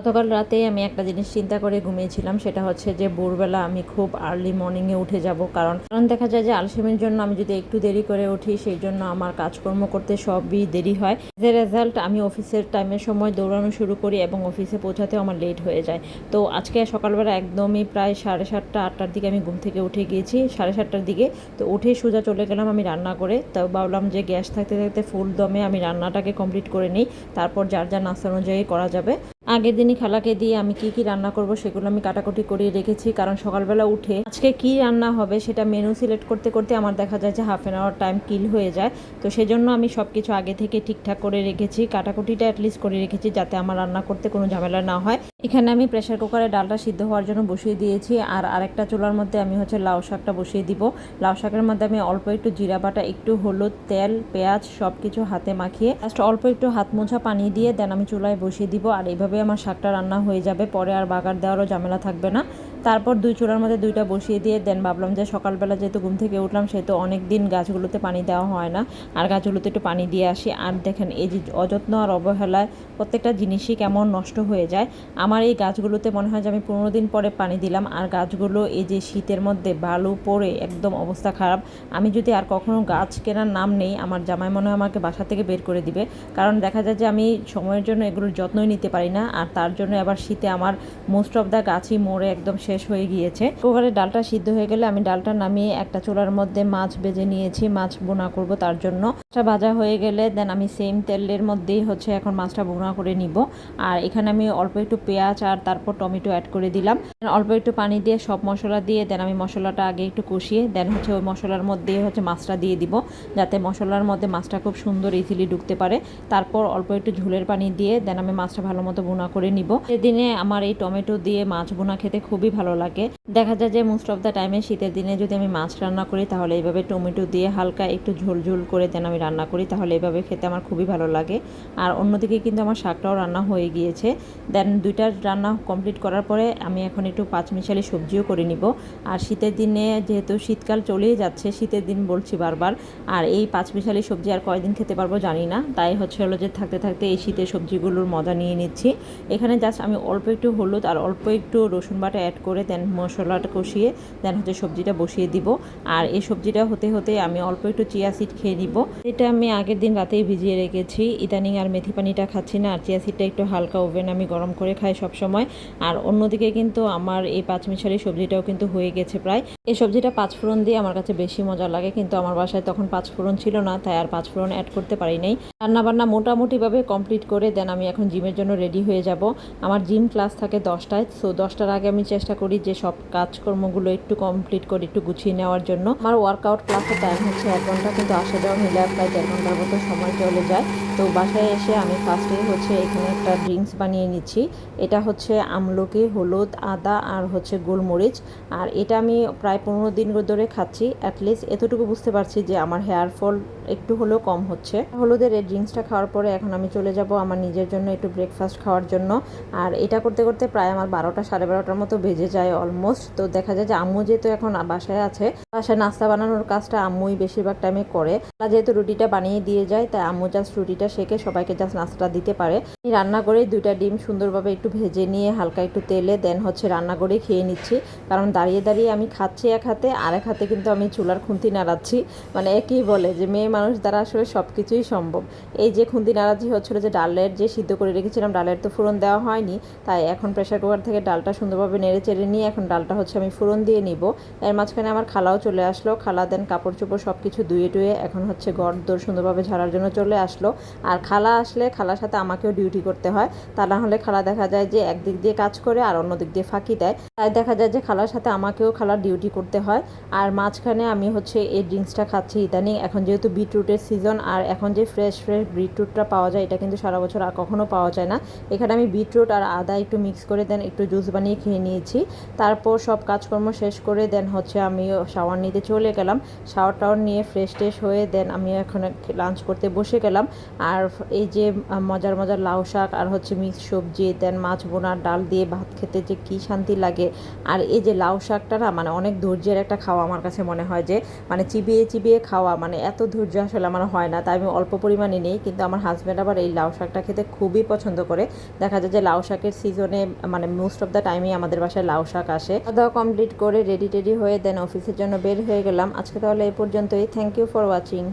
গতকাল রাতে আমি একটা জিনিস চিন্তা করে ঘুমিয়েছিলাম, সেটা হচ্ছে যে ভোরবেলা আমি খুব আর্লি মর্নিংয়ে উঠে যাব। কারণ কারণ দেখা যায় যে আলসেমির জন্য আমি যদি একটু দেরি করে উঠি, সেই জন্য আমার কাজকর্ম করতে সবই দেরি হয়। যে রেজাল্ট আমি অফিসের টাইমের সময় দৌড়ানো শুরু করি এবং অফিসে পৌঁছাতে আমার লেট হয়ে যায়। তো আজকে সকালবেলা একদমই প্রায় সাড়ে সাতটা, আটটার দিকে আমি ঘুম থেকে উঠে গিয়েছি, সাড়ে সাতটার দিকে। তো উঠে সোজা চলে গেলাম আমি রান্না করে। তো ভাবলাম যে গ্যাস থাকতে থাকতে ফুল দমে আমি রান্নাটাকে কমপ্লিট করে নিই। তারপর যার যার নাস্তা অনুযায়ী করা যাবে। আগের দিনই খালাকে দিয়ে আমি কি কি রান্না করব সেগুলো আমি কাটাকুটি করিয়ে রেখেছি। কারণ সকালবেলা উঠে আজকে কি রান্না হবে সেটা মেনু সিলেক্ট করতে করতে আমার দেখা যায় যে half an hour time kill হয়ে যায়। তো সেজন্য আমি সব কিছু আগে থেকে ঠিকঠাক করে রেখেছি। কাটাকুটিটা অ্যাটলিস্ট করে রেখেছি যাতে আমার রান্না করতে কোনো ঝামেলা না হয়। এখানে আমি প্রেশার কুকারে ডালটা সিদ্ধ হওয়ার জন্য বসিয়ে দিয়েছি। আর আরেকটা চুলার মধ্যে আমি হচ্ছে লাউ শাকটা বসিয়ে দিব। লাউ শাকের মধ্যে আমি অল্প একটু জিরা বাটা, একটু হলুদ, তেল, পেঁয়াজ সব কিছু হাতে মাখিয়ে জাস্ট অল্প একটু হাত মোছা পানি দিয়ে দেন আমি চুলায় বসিয়ে দিব। আর এইভাবে আমার শাকটা রান্না হয়ে যাবে। পরে আর বাগার দেওয়ারও ঝামেলা থাকবে না। তারপর দুই চুলার মধ্যে দুইটা বসিয়ে দিয়ে দেন। ভাবলাম যে সকালবেলা যেহেতু ঘুম থেকে উঠলাম, সেহেতু অনেক দিন গাছগুলোতে পানি দেওয়া হয় না। আর গাছগুলোতে একটু পানি দিয়ে আসি। আর দেখেন, এই যে অযত্ন আর অবহেলায় প্রত্যেকটা জিনিসই কেমন নষ্ট হয়ে যায়। আমার এই গাছগুলোতে মনে হয় যে আমি পনেরো দিন পরে পানি দিলাম। আর গাছগুলো এই যে শীতের মধ্যে বালু পড়ে, একদম অবস্থা খারাপ। আমি যদি আর কখনো গাছ কেনার নাম নেই, আমার জামাই মনে হয় আমাকে বাসা থেকে বের করে দিবে। কারণ দেখা যায় যে আমি সময়ের জন্য এগুলোর যত্নই নিতে পারি না। আর তার জন্য আবার শীতে আমার মোস্ট অফ দ্য গাছই মরে একদম শেষ হয়ে গিয়েছে। কুকারে ডালটা সিদ্ধ হয়ে গেলে আমি ডালটা নামিয়ে একটা চুলার মধ্যে মাছ বেজে নিয়েছি, মাছ বোনা করব তার জন্য। মাছটা ভাজা হয়ে গেলে দেন আমি সেম তেলের মধ্যেই হচ্ছে এখন মাছটা বোনা করে নিব। আর এখানে আমি অল্প একটু পেঁয়াজ আর তারপর টমেটো অ্যাড করে দিলাম। অল্প একটু পানি দিয়ে সব মশলা দিয়ে দেন আমি মশলাটা আগে একটু কষিয়ে দেন হচ্ছে ওই মশলার মধ্যে হচ্ছে মাছটা দিয়ে দিব। যাতে মশলার মধ্যে মাছটা খুব সুন্দর ইজিলি ঢুকতে পারে। তারপর অল্প একটু ঝোলের পানি দিয়ে দেন আমি মাছটা ভালো মতো বোনা করে নিব। সেদিনে আমার এই টমেটো দিয়ে মাছ বোনা খেতে খুবই ভালো লাগে। দেখা যায় যে মোস্ট অফ দ্য টাইমে শীতের দিনে যদি আমি মাছ রান্না করি, তাহলে এইভাবে টমেটো দিয়ে হালকা একটু ঝোল ঝোল করে দেন আমি রান্না করি, তাহলে এইভাবে খেতে আমার খুবই ভালো লাগে। আর অন্যদিকে কিন্তু আমার শাকটাও রান্না হয়ে গিয়েছে। দেন দুইটা রান্না কমপ্লিট করার পরে আমি এখন একটু পাঁচমিশালি সবজিও করে নিব। আর শীতের দিনে যেহেতু শীতকাল চলেই যাচ্ছে, শীতের দিন বলছি বারবার, আর এই পাঁচমিশালি সবজি আর কয়দিন খেতে পারব জানি না। তাই হচ্ছে হলো যে থাকতে থাকতে এই শীতের সবজিগুলোর মজা নিয়ে নিচ্ছি। এখানে জাস্ট আমি অল্প একটু হলুদ আর অল্প একটু রসুন বাটা অ্যাড করে দেন মশলাটা কষিয়ে, দেন হচ্ছে সবজিটা বসিয়ে দিব। আর এই সবজিটা হতে হতে আমি অল্প একটু চিয়া সিড খেয়ে নিব। এটা আমি আগের দিন রাতেই ভিজিয়ে রেখেছি। ইদানিং আর মেথি পানিটা খাচ্ছি না, আর চিয়া সিডটা একটু হালকা ওভেন আমি গরম করে খাই সব সময় আর অন্যদিকে কিন্তু আমার এই পাঁচমিশালি সবজিটাও কিন্তু হয়ে গেছে প্রায়। এই সবজিটা পাঁচফোড়ন দিয়ে আমার কাছে বেশি মজা লাগে, কিন্তু আমার বাসায় তখন পাঁচফোড়ন ছিল না, তাই আর পাঁচফোড়ন অ্যাড করতে পারি নাই। রান্নাবান্না মোটামুটিভাবে কমপ্লিট করে, দেন আমি এখন জিমের জন্য রেডি হয়ে যাব। আমার জিম ক্লাস থাকে দশটায় সো দশটার আগে আমি চেষ্টা করি যে সব কাজকর্মগুলো একটু কমপ্লিট করে একটু গুছিয়ে নেওয়ার জন্য। আমার ওয়ার্কআউট ক্লাসের টাইম হচ্ছে এক ঘণ্টা, কিন্তু আসা যাওয়া মিলে প্রায় দেড় ঘণ্টার মতো সময় চলে যায়। তো বাসায় এসে আমি ফার্স্টে হচ্ছে এখানে একটা ড্রিঙ্কস বানিয়ে নিচ্ছি। এটা হচ্ছে আমলকি, হলুদ, আদা আর হচ্ছে গোলমরিচ। আর এটা আমি প্রায় পনেরো দিন ধরে খাচ্ছি। অ্যাটলিস্ট এতটুকু বুঝতে পারছি যে আমার হেয়ার ফল একটু হলেও কম হচ্ছে। হলুদের এই ড্রিঙ্কসটা খাওয়ার পরে এখন আমি চলে যাব আমার নিজের জন্য একটু ব্রেকফাস্ট খাওয়ার জন্য। আর এটা করতে করতে প্রায় আমার বারোটা, সাড়ে বারোটার মতো বেজে যায় অলমোস্ট তো দেখা যায় যে আম্মু যেহেতু এখন বাসায় আছে, বাসায় নাস্তা বানানোর কাজটা আম্মুই বেশিরভাগ টাইমে করে। আর যেহেতু রুটিটা বানিয়ে দিয়ে যায়, তাই আম্মু জাস্ট রুটিটা শেখে, সবাইকে জাস্ট নাস্তাটা দিতে পারে। রান্না করে দুইটা ডিম সুন্দরভাবে একটু ভেজে নিয়ে হালকা একটু তেলে দেন হচ্ছে রান্না করে খেয়ে নিচ্ছি। কারণ দাঁড়িয়ে দাঁড়িয়ে আমি খাচ্ছি এক হাতে, আর এক হাতে কিন্তু আমি চুলার খুন্তি নাড়াচ্ছি। মানে একই বলে যে মেয়ে মানুষ দ্বারা আসলে সব কিছুই সম্ভব। এই যে খুন্তি নাড়াচ্ছি হচ্ছিল যে ডালের যে সিদ্ধ করে রেখেছিলাম, ডালের তো ফোড়ন দেওয়া হয়নি, তাই এখন প্রেশার কুকার থেকে ডালটা সুন্দরভাবে নেড়ে চেড়ে নিয়ে এখন ডালটা হচ্ছে আমি ফোড়ন দিয়ে নিব। এর মাঝখানে আমার খালাও চলে আসলো, খালা দেন কাপড় চোপড় সব কিছু ধুয়ে টুয়ে এখন হচ্ছে ঘর দোর সুন্দরভাবে ঝাড়ার জন্য চলে আসলো। আর খালা আসলে খালার সাথে আমাকেও ডিউটি করতে হয়, তা না হলে খালা দেখা যায় যে একদিক দিয়ে কাজ করে আর অন্য দিক দিয়ে ফাঁকি দেয়। তাই দেখা যায় যে খালার সাথে আমাকেও খালার ডিউটি করতে হয়। আর মাঝখানে আমি হচ্ছে এই ড্রিঙ্কসটা খাচ্ছি ইদানিং, এখন যেহেতু বিটরুটের সিজন আর এখন যে ফ্রেশ ফ্রেশ বিটরুটটা পাওয়া যায়, এটা কিন্তু সারা বছর আর কখনো পাওয়া যায় না। এখানে আমি বিটরুট আর আদা একটু মিক্স করে দেন, একটু জুস বানিয়ে খেয়ে নিয়েছি। তারপর সব কাজকর্ম শেষ করে দেন, হচ্ছে আমি শাওয়ার নিতে চলে গেলাম। শাওয়ার টাওয়ার নিয়ে ফ্রেশ ট্রেশ হয়ে দেন, আমি এখন লাঞ্চ করতে বসে গেলাম। আর এই যে মজার মজার লাউ শাক আর হচ্ছে মিক্স সবজি দেন মাছ বোনার ডাল দিয়ে ভাত খেতে যে কী শান্তি লাগে। আর এই যে লাউ শাকটা না মানে অনেক ধৈর্যের একটা খাওয়া আমার কাছে মনে হয় যে মানে চিবিয়ে চিবিয়ে খাওয়া মানে এত ধৈর্য আসলে আমার হয় না, তাই আমি অল্প পরিমাণে নিই, কিন্তু আমার হাজব্যান্ড আবার এই লাউ শাকটা খেতে খুবই পছন্দ করে। দেখা যায় যে লাউ শাকের সিজনে মানে মোস্ট অফ দ্য টাইমই আমাদের বাসায় লাউ শাক আসে। খাওয়া কমপ্লিট করে রেডি টেডি হয়ে দেন অফিসের জন্য বের হয়ে গেলাম। আজকে তাহলে এই পর্যন্তই। Thank you for watching